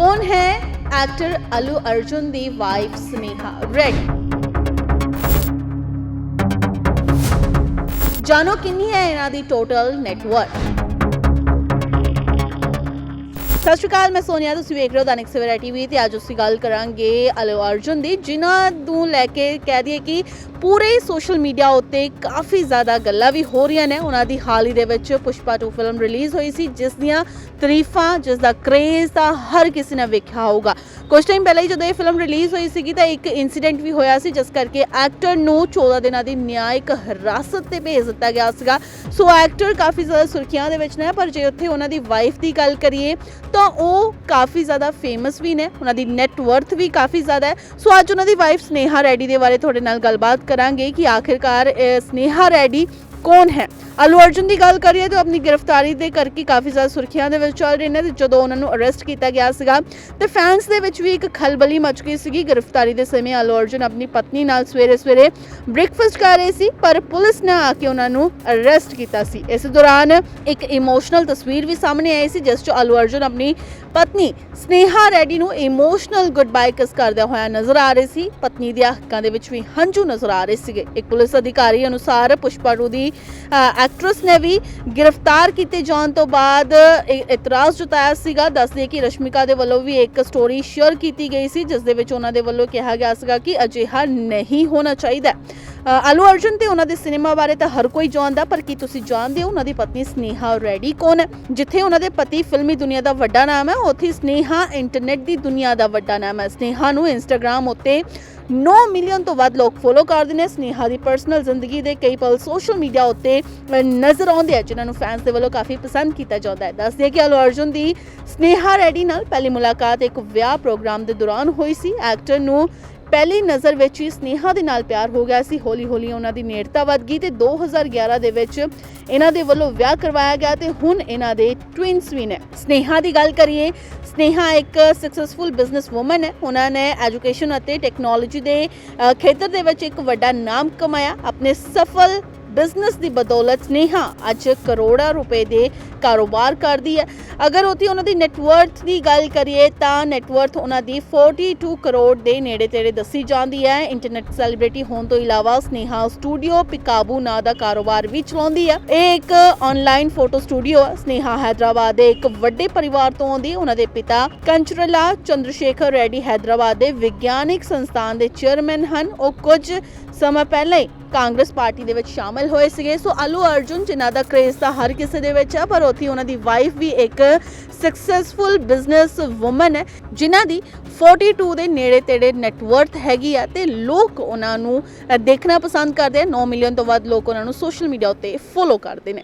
ਕੌਣ ਹੈ ਐਕਟਰ ਅਲੂ ਅਰਜੁਨ ਦੀ ਵਾਈਫ ਸਨੇਹਾ ਰੈਡੀ ਜਾਣੋ ਕਿੰਨੀ ਹੈ ਇਹਨਾਂ ਦੀ ਟੋਟਲ ਨੈਟਵਰਕ ਸਤਿ ਸ਼੍ਰੀ ਅਕਾਲ, ਮੈਂ ਸੋਨੀਆ, ਤੁਸੀਂ ਵੇਖ ਰਹੇ ਹੋ ਦੈਨਿਕ ਸਵੇਰਾ ਟੀਵੀ ਤੇ ਅੱਜ ਅਸੀਂ ਗੱਲ ਕਰਾਂਗੇ ਅਲੂ ਅਰਜੁਨ ਦੀ, ਜਿਨ੍ਹਾਂ ਨੂੰ ਲੈ ਕੇ ਕਹਿ ਦਈਏ ਕਿ ਪੂਰੇ ਸੋਸ਼ਲ ਮੀਡੀਆ ਉੱਤੇ ਕਾਫੀ ਜ਼ਿਆਦਾ ਗੱਲਾਂ ਵੀ ਹੋ ਰਹੀਆਂ ਨੇ। ਉਹਨਾਂ ਦੀ ਹਾਲ ਹੀ ਦੇ ਵਿੱਚ ਪੁਸ਼ਪਾ 2 ਫਿਲਮ ਰਿਲੀਜ਼ ਹੋਈ ਸੀ, ਜਿਸ ਦੀਆਂ ਤਾਰੀਫਾਂ, ਜਿਸ ਦਾ ਕ੍ਰੇਜ਼ ਤਾਂ ਹਰ ਕਿਸੇ ਨੇ ਵੇਖਿਆ ਹੋਊਗਾ। ਕੁਝ ਟਾਈਮ ਪਹਿਲਾਂ ਹੀ ਜਦੋਂ ਇਹ ਫਿਲਮ ਰਿਲੀਜ਼ ਹੋਈ ਸੀਗੀ, ਤਾਂ ਇੱਕ ਇਨਸੀਡੈਂਟ ਵੀ ਹੋਇਆ ਸੀ, ਜਿਸ ਕਰਕੇ ਐਕਟਰ ਨੂੰ 14 ਦਿਨਾਂ ਦੀ ਨਿਆਇਕ ਹਿਰਾਸਤ ਤੇ ਭੇਜ ਦਿੱਤਾ ਗਿਆ ਸੀਗਾ। ਸੋ ਐਕਟਰ ਕਾਫੀ ਜ਼ਿਆਦਾ ਸੁਰਖੀਆਂ ਦੇ ਵਿੱਚ ਨੇ, ਪਰ ਜੇ ਉੱਥੇ ਉਹਨਾਂ ਦੀ ਵਾਈਫ ਦੀ ਗੱਲ ਕਰੀਏ ਤਾਂ ਉਹ ਕਾਫੀ ਜ਼ਿਆਦਾ ਫੇਮਸ ਵੀ ਨੇ, ਉਹਨਾਂ ਦੀ ਨੈਟ ਵਰਥ ਵੀ ਕਾਫੀ ਜ਼ਿਆਦਾ ਹੈ। ਸੋ ਅੱਜ ਉਹਨਾਂ ਦੀ ਵਾਈਫ ਸਨੇਹਾ ਰੈਡੀ ਦੇ ਬਾਰੇ ਤੁਹਾਡੇ ਨਾਲ ਗੱਲਬਾਤ ਕਰਾਂਗੇ ਕਿ ਆਖਿਰਕਾਰ ਇਹ ਸਨੇਹਾ ਰੈਡੀ ਕੌਣ ਹੈ? ਅਲੂ ਅਰਜੁਨ ਦੀ ਗੱਲ ਕਰੀਏ ਤਾਂ ਆਪਣੀ ਗ੍ਰਿਫਤਾਰੀ ਦੇ ਕਰਕੇ ਕਾਫੀ ਜ਼ਿਆਦਾ ਸੁਰਖੀਆਂ ਦੇ ਵਿੱਚ ਚੱਲ ਰਹੇ ਨੇ ਤੇ ਜਦੋਂ ਉਹਨਾਂ ਨੂੰ ਅਰੈਸਟ ਕੀਤਾ ਗਿਆ ਸੀਗਾ, ਤੇ ਫੈਨਸ ਦੇ ਵਿੱਚ ਵੀ ਇੱਕ ਖਲਬਲੀ ਮਚ ਗਈ ਸੀਗੀ ਗ੍ਰਿਫਤਾਰੀ ਦੇ ਸਮੇਂ ਅਲੂ ਅਰਜੁਨ ਆਪਣੀ ਪਤਨੀ ਨਾਲ ਸਵੇਰੇ ਸਵੇਰੇ ਬ੍ਰੇਕਫਾਸਟ ਕਰ ਰਹੇ ਸੀ, ਪਰ ਪੁਲਿਸ ਨੇ ਆ ਕੇ ਉਹਨਾਂ ਨੂੰ ਅਰੈਸਟ ਕੀਤਾ ਸੀ। ਇਸ ਦੌਰਾਨ ਇੱਕ ਇਮੋਸ਼ਨਲ ਤਸਵੀਰ ਵੀ ਸਾਹਮਣੇ ਆਈ ਸੀ, ਜਿਸ 'ਚ ਅਲੂ ਅਰਜੁਨ ਆਪਣੀ ਪਤਨੀ ਸਨੇਹਾ ਰੈਡੀ ਨੂੰ ਇਮੋਸ਼ਨਲ ਗੁੱਡ ਬਾਏ ਕਿਸ ਕਰਦਿਆਂ ਹੋਇਆ ਨਜ਼ਰ ਆ ਰਹੇ ਸੀ। ਪਤਨੀ ਦੀਆਂ ਅੱਖਾਂ ਦੇ ਵਿੱਚ ਵੀ ਹੰਝੂ ਨਜ਼ਰ ਆ ਰਹੇ ਸੀਗੇ। ਇੱਕ ਪੁਲਿਸ ਅਧਿਕਾਰੀ ਅਨੁਸਾਰ ਪੁਸ਼ਪਾ ਟੂ ਦੀ ਐਕਟਰਸ ਨੇ ਵੀ ਗ੍ਰਿਫਤਾਰ ਕੀਤੇ ਜਾਣ ਤੋਂ ਬਾਅਦ ਇਤਰਾਜ਼ ਜਤਾਇਆ ਸੀਗਾ। ਦੱਸਦੇ ਕਿ ਰਸ਼ਮਿਕਾ ਦੇ ਵੱਲੋਂ ਵੀ ਇੱਕ ਸਟੋਰੀ ਸ਼ੇਅਰ ਕੀਤੀ ਗਈ ਸੀ, ਜਿਸ ਦੇ ਵਿੱਚ ਉਹਨਾਂ ਦੇ ਵੱਲੋਂ ਕਿਹਾ ਗਿਆ ਸੀਗਾ ਕਿ ਅਜਿਹਾ ਨਹੀਂ ਹੋਣਾ ਚਾਹੀਦਾ। ਆਲੂ ਅਲੂ ਅਰਜੁਨ ਤੇ ਉਹਨਾਂ ਦੇ ਸਿਨੇਮਾ ਬਾਰੇ ਤਾਂ ਹਰ ਕੋਈ ਜਾਣਦਾ, ਪਰ ਕੀ ਤੁਸੀਂ ਜਾਣਦੇ ਹੋ ਉਹਨਾਂ ਦੀ ਪਤਨੀ ਸਨੇਹਾ ਰੈਡੀ ਕੌਣ ਹੈ? ਜਿੱਥੇ ਉਹਨਾਂ ਦੇ ਪਤੀ ਫਿਲਮੀ ਦੁਨੀਆ ਦਾ ਵੱਡਾ ਨਾਮ ਹੈ, ਉੱਥੇ ਸਨੇਹਾ ਇੰਟਰਨੈਟ ਦੀ ਦੁਨੀਆ ਦਾ ਵੱਡਾ ਨਾਮ ਹੈ। ਸਨੇਹਾ ਨੂੰ ਇੰਸਟਾਗ੍ਰam ਉੱਤੇ 9 ਮਿਲੀਅਨ ਤੋਂ ਵੱਧ ਲੋਕ ਫੋਲੋ ਕਰਦੇ ਨੇ। ਸਨੇਹਾ ਦੀ ਪਰਸਨਲ ਜ਼ਿੰਦਗੀ ਦੇ ਕਈ ਪਲ ਸੋਸ਼ਲ ਮੀਡੀਆ ਉੱਤੇ ਨਜ਼ਰ ਆਉਂਦੇ ਆ, ਜਿਨ੍ਹਾਂ ਨੂੰ ਫੈਨਸ ਦੇ ਵੱਲੋਂ ਕਾਫੀ ਪਸੰਦ ਕੀਤਾ ਜਾਂਦਾ ਹੈ। ਦੱਸਦੇ ਕਿ ਅਲੂ ਅਰਜੁਨ ਦੀ ਸਨੇਹਾ ਰੈਡੀ ਨਾਲ ਪਹਿਲੀ ਮੁਲਾਕਾਤ ਇੱਕ ਵਿਆਹ ਪ੍ਰੋਗਰਾਮ ਦੇ ਦੌਰਾਨ ਹੋਈ ਸੀ। ਐਕਟਰ ਨੂੰ ਪਹਿਲੀ ਨਜ਼ਰ ਵਿੱਚ ਹੀ ਸਨੇਹਾ ਦੇ ਨਾਲ ਪਿਆਰ ਹੋ ਗਿਆ ਸੀ। ਹੌਲੀ ਹੌਲੀ ਉਹਨਾਂ ਦੀ ਨੇੜਤਾ ਵੱਧ ਗਈ ਤੇ 2011 ਦੇ ਵਿੱਚ ਇਹਨਾਂ ਦੇ ਵੱਲੋਂ ਵਿਆਹ ਕਰਵਾਇਆ ਗਿਆ ਤੇ ਹੁਣ ਇਹਨਾਂ ਦੇ ਟਵਿਨਸ ਵੀ ਨੇ। ਸਨੇਹਾ ਦੀ ਗੱਲ ਕਰੀਏ, ਸਨੇਹਾ ਇੱਕ ਸਕਸੈਸਫੁਲ ਬਿਜ਼ਨਸ ਵੂਮਨ ਹੈ। ਉਹਨਾਂ ਨੇ ਐਜੂਕੇਸ਼ਨ ਅਤੇ ਟੈਕਨੋਲੋਜੀ ਦੇ ਖੇਤਰ ਦੇ ਵਿੱਚ ਇੱਕ ਵੱਡਾ ਨਾਮ ਕਮਾਇਆ। ਆਪਣੇ ਸਫਲ ਬਿਜ਼ਨਸ ਦੀ ਬਦੌਲਤ ਸਨੇਹਾ ਅੱਜ ਕਰੋੜਾਂ ਰੁਪਏ ਦੇ ਕਾਰੋਬਾਰ ਕਰਦੀ ਹੈ। ਅਗਰ ਉਹਦੀ ਉਹਨਾਂ ਦੀ ਨੈਟਵਰਥ ਦੀ ਗੱਲ ਕਰੀਏ ਤਾਂ ਨੈਟਵਰਥ ਉਹਨਾਂ ਦੀ 42 ਕਰੋੜ ਦੇ ਨੇੜੇ ਤੇੜੇ ਦੱਸੀ ਜਾਂਦੀ ਹੈ। ਇੰਟਰਨੈਟ ਸੈਲੀਬ੍ਰਿਟੀ ਹੋਣ ਤੋਂ ਇਲਾਵਾ ਸਨੇਹਾ ਸਟੂਡੀਓ ਪਿਕਾਬੂ ਨਾਂ ਦਾ ਕਾਰੋਬਾਰ ਵੀ ਚਲਾਉਂਦੀ ਹੈ। ਇਹ ਇੱਕ ਆਨਲਾਈਨ ਫੋਟੋ ਸਟੂਡੀਓ ਹੈ ਸਨੇਹਾ ਹੈਦਰਾਬਾਦ ਦੇ ਇੱਕ ਵੱਡੇ ਪਰਿਵਾਰ ਤੋਂ ਆਉਂਦੀ। ਹੈ ਉਹਨਾਂ ਦੇ ਪਿਤਾ ਕੰਚਰਲਾ, ਚੰਦਰਸ਼ੇਖਰ ਰੈਡੀ ਹੈਦਰਾਬਾਦ ਦੇ ਵਿਗਿਆਨਿਕ ਸੰਸਥਾਨ ਦੇ ਚੇਅਰਮੈਨ ਹਨ। ਉਹ ਕੁਝ ਸਮਾਂ ਪਹਿਲਾਂ ਹੀ ਕਾਂਗਰਸ ਪਾਰਟੀ ਦੇ ਵਿੱਚ ਸ਼ਾਮਲ ਹੋਏ ਸੀਗੇ। ਸੋ ਅਲੂ ਅਰਜੁਨ, ਜਿਨ੍ਹਾਂ ਦਾ ਕ੍ਰੇਜ਼ ਤਾਂ ਹਰ ਕਿਸੇ ਦੇ ਵਿੱਚ ਆ, ਪਰ ਉੱਥੇ ਉਹਨਾਂ ਦੀ ਵਾਈਫ ਵੀ ਇੱਕ ਸਕਸੈਸਫੁਲ ਬਿਜ਼ਨਸ ਵੂਮਨ ਹੈ, ਜਿਨ੍ਹਾਂ ਦੀ 42 ਦੇ ਨੇੜੇ ਤੇੜੇ ਨੈਟਵਰਥ ਹੈਗੀ ਆ ਤੇ ਲੋਕ ਉਹਨਾਂ ਨੂੰ ਦੇਖਣਾ ਪਸੰਦ ਕਰਦੇ ਆ। 9 ਮਿਲੀਅਨ ਤੋਂ ਵੱਧ ਲੋਕ ਉਹਨਾਂ ਨੂੰ ਸੋਸ਼ਲ ਮੀਡੀਆ ਉੱਤੇ ਫੋਲੋ ਕਰਦੇ ਨੇ।